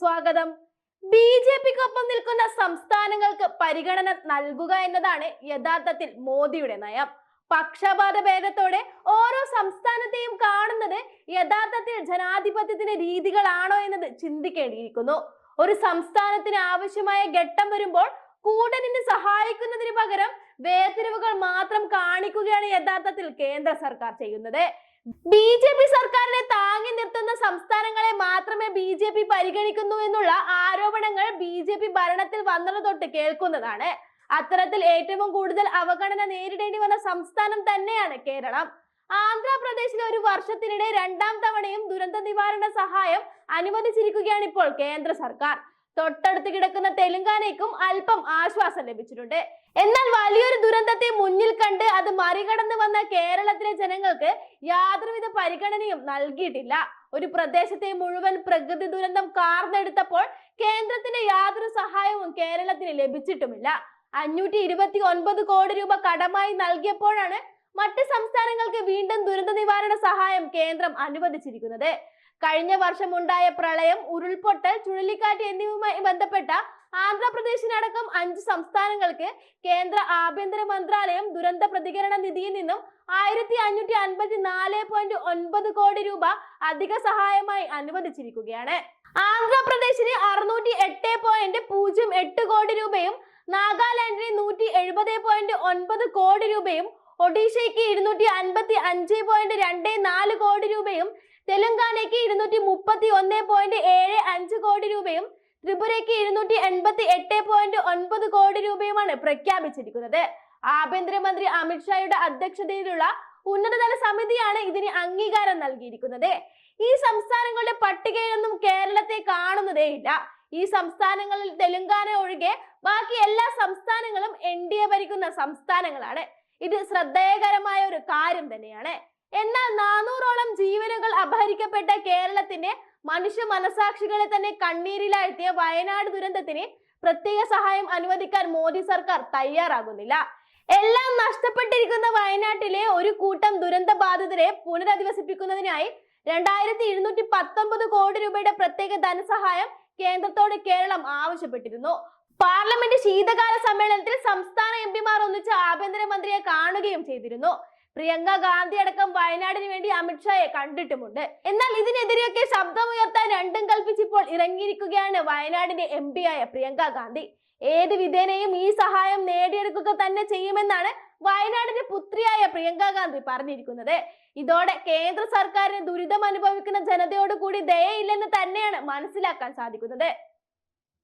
സ്വാഗതം. B J പിക്കൊപ്പം നിൽക്കുന്ന സംസ്ഥാനങ്ങൾക്ക് പരിഗണന നൽകുക എന്നതാണ് യഥാർത്ഥത്തിൽ മോദിയുടെ നയം. പക്ഷപാത ഭേദത്തോടെ ഓരോ സംസ്ഥാനത്തെയും കാണുന്നത് യഥാർത്ഥത്തിൽ ജനാധിപത്യത്തിന്റെ രീതികളാണോ എന്നത് ചിന്തിക്കേണ്ടിയിരിക്കുന്നു. ഒരു സംസ്ഥാനത്തിന് ആവശ്യമായ ഘട്ടം വരുമ്പോൾ കൂടനിന് സഹായിക്കുന്നതിന് പകരം വേർതിരിവുകൾ മാത്രം കാണിക്കുകയാണ് യഥാർത്ഥത്തിൽ കേന്ദ്ര സർക്കാർ ചെയ്യുന്നത്. ബി ജെ പി സർക്കാരിനെ താങ്ങി നിർത്തുന്ന സംസ്ഥാനങ്ങളെ മാത്രമേ ബി ജെ പി പരിഗണിക്കുന്നു എന്നുള്ള ആരോപണങ്ങൾ ബി ജെ പി ഭരണത്തിൽ വന്നത് തൊട്ട് കേൾക്കുന്നതാണ്. അത്തരത്തിൽ ഏറ്റവും കൂടുതൽ അവഗണന നേരിടേണ്ടി വന്ന സംസ്ഥാനം തന്നെയാണ് കേരളം. ആന്ധ്രാപ്രദേശിൽ ഒരു വർഷത്തിനിടെ രണ്ടാം തവണയും ദുരന്ത നിവാരണ സഹായം അനുവദിച്ചിരിക്കുകയാണ് ഇപ്പോൾ കേന്ദ്ര സർക്കാർ. തൊട്ടടുത്ത് കിടക്കുന്ന തെലുങ്കാനയ്ക്കും അല്പം ആശ്വാസം ലഭിച്ചിട്ടുണ്ട്. എന്നാൽ വലിയൊരു ദുരന്തത്തെ മുന്നിൽ കണ്ട് അത് മറികടന്ന് വന്ന കേരളത്തിലെ ജനങ്ങൾക്ക് യാതൊരുവിധ പരിഗണനയും നൽകിയിട്ടില്ല. ഒരു പ്രദേശത്തെ മുഴുവൻ പ്രകൃതി ദുരന്തം കാർന്നെടുത്തപ്പോൾ കേന്ദ്രത്തിന്റെ യാതൊരു സഹായവും കേരളത്തിന് ലഭിച്ചിട്ടുമില്ല. അഞ്ഞൂറ്റി ഇരുപത്തി ഒൻപത് കോടി രൂപ കടമായി നൽകിയപ്പോഴാണ് മറ്റ് സംസ്ഥാനങ്ങൾക്ക് വീണ്ടും ദുരന്ത നിവാരണ സഹായം കേന്ദ്രം അനുവദിച്ചിരിക്കുന്നത്. കഴിഞ്ഞ വർഷമുണ്ടായ പ്രളയം ഉരുൾപൊട്ടൽ ചുഴലിക്കാറ്റ് എന്നിവയുമായി ബന്ധപ്പെട്ട ആന്ധ്രാപ്രദേശിനടക്കം അഞ്ച് സംസ്ഥാനങ്ങൾക്ക് കേന്ദ്ര ആഭ്യന്തര മന്ത്രാലയം ദുരന്ത പ്രതികരണ നിധിയിൽ നിന്നും ആയിരത്തി അഞ്ഞൂറ്റി അൻപത്തി നാല് പോയിന്റ് ഒൻപത് കോടി രൂപ അധിക സഹായമായി അനുവദിച്ചിരിക്കുകയാണ്. ആന്ധ്രാപ്രദേശിന് അറുന്നൂറ്റി എട്ട് പോയിന്റ് പൂജ്യം എട്ട് കോടി രൂപയും നാഗാലാൻഡിന് നൂറ്റി എഴുപത് പോയിന്റ് ഒൻപത് കോടി രൂപയും ഒഡീഷയ്ക്ക് ഇരുന്നൂറ്റി അൻപത്തി അഞ്ച് പോയിന്റ് രണ്ട് നാല് കോടി രൂപയും തെലങ്കാനയ്ക്ക് ഇരുന്നൂറ്റി മുപ്പത്തി ഒന്ന് പോയിന്റ് ഏഴ് അഞ്ച് കോടി രൂപയും ത്രിപുരയ്ക്ക് ഇരുന്നൂറ്റി എൺപത്തി എട്ട് പോയിന്റ് ഒൻപത് കോടി രൂപയുമാണ് പ്രഖ്യാപിച്ചിരിക്കുന്നത്. ആഭ്യന്തരമന്ത്രി അമിത്ഷായുടെ അധ്യക്ഷതയിലുള്ള ഉന്നതതല സമിതിയാണ് ഇതിന് അംഗീകാരം നൽകിയിരിക്കുന്നത്. ഈ സംസ്ഥാനങ്ങളുടെ പട്ടികയിലൊന്നും കേരളത്തെ കാണുന്നതേയില്ല. ഈ സംസ്ഥാനങ്ങളിൽ തെലങ്കാന ഒഴികെ ബാക്കി എല്ലാ സംസ്ഥാനങ്ങളും എൻ ഡി എ ഭരിക്കുന്ന സംസ്ഥാനങ്ങളാണ്. ഇത് ശ്രദ്ധേയകരമായ ഒരു കാര്യം തന്നെയാണ്. എന്നാൽ നാനൂറോളം ജീവനുകൾ അപഹരിക്കപ്പെട്ട കേരളത്തിന്റെ മനുഷ്യ മനസാക്ഷികളെ തന്നെ കണ്ണീരിലാഴ്ത്തിയ വയനാട് ദുരന്തത്തിന് പ്രത്യേക സഹായം അനുവദിക്കാൻ മോദി സർക്കാർ തയ്യാറാകുന്നില്ല. എല്ലാം നഷ്ടപ്പെട്ടിരിക്കുന്ന വയനാട്ടിലെ ഒരു കൂട്ടം ദുരന്ത ബാധിതരെ പുനരധിവസിപ്പിക്കുന്നതിനായി രണ്ടായിരത്തി ഇരുന്നൂറ്റി പത്തൊമ്പത് കോടി രൂപയുടെ പ്രത്യേക ധനസഹായം കേന്ദ്രത്തോട് കേരളം ആവശ്യപ്പെട്ടിരുന്നു. പാർലമെന്റ് ശീതകാല സമ്മേളനത്തിൽ സംസ്ഥാന എം പിമാർ ഒന്നിച്ച് ആഭ്യന്തരമന്ത്രിയെ കാണുകയും ചെയ്തിരുന്നു. പ്രിയങ്ക ഗാന്ധി അടക്കം വയനാടിന് വേണ്ടി അമിത്ഷായെ കണ്ടിട്ടുമുണ്ട്. എന്നാൽ ഇതിനെതിരെയൊക്കെ ശബ്ദമുയർത്താൻ രണ്ടും കൽപ്പിച്ചിപ്പോൾ ഇറങ്ങിയിരിക്കുകയാണ് വയനാടിന്റെ എം ആയ പ്രിയങ്ക ഗാന്ധി. ഏത് വിധേനയും ഈ സഹായം നേടിയെടുക്കുക തന്നെ ചെയ്യുമെന്നാണ് വയനാടിന്റെ പുത്രിയായ പ്രിയങ്ക ഗാന്ധി പറഞ്ഞിരിക്കുന്നത്. ഇതോടെ കേന്ദ്ര സർക്കാരിന് ദുരിതം അനുഭവിക്കുന്ന ജനതയോട് കൂടി ദയയില്ലെന്ന് തന്നെയാണ് മനസ്സിലാക്കാൻ സാധിക്കുന്നത്.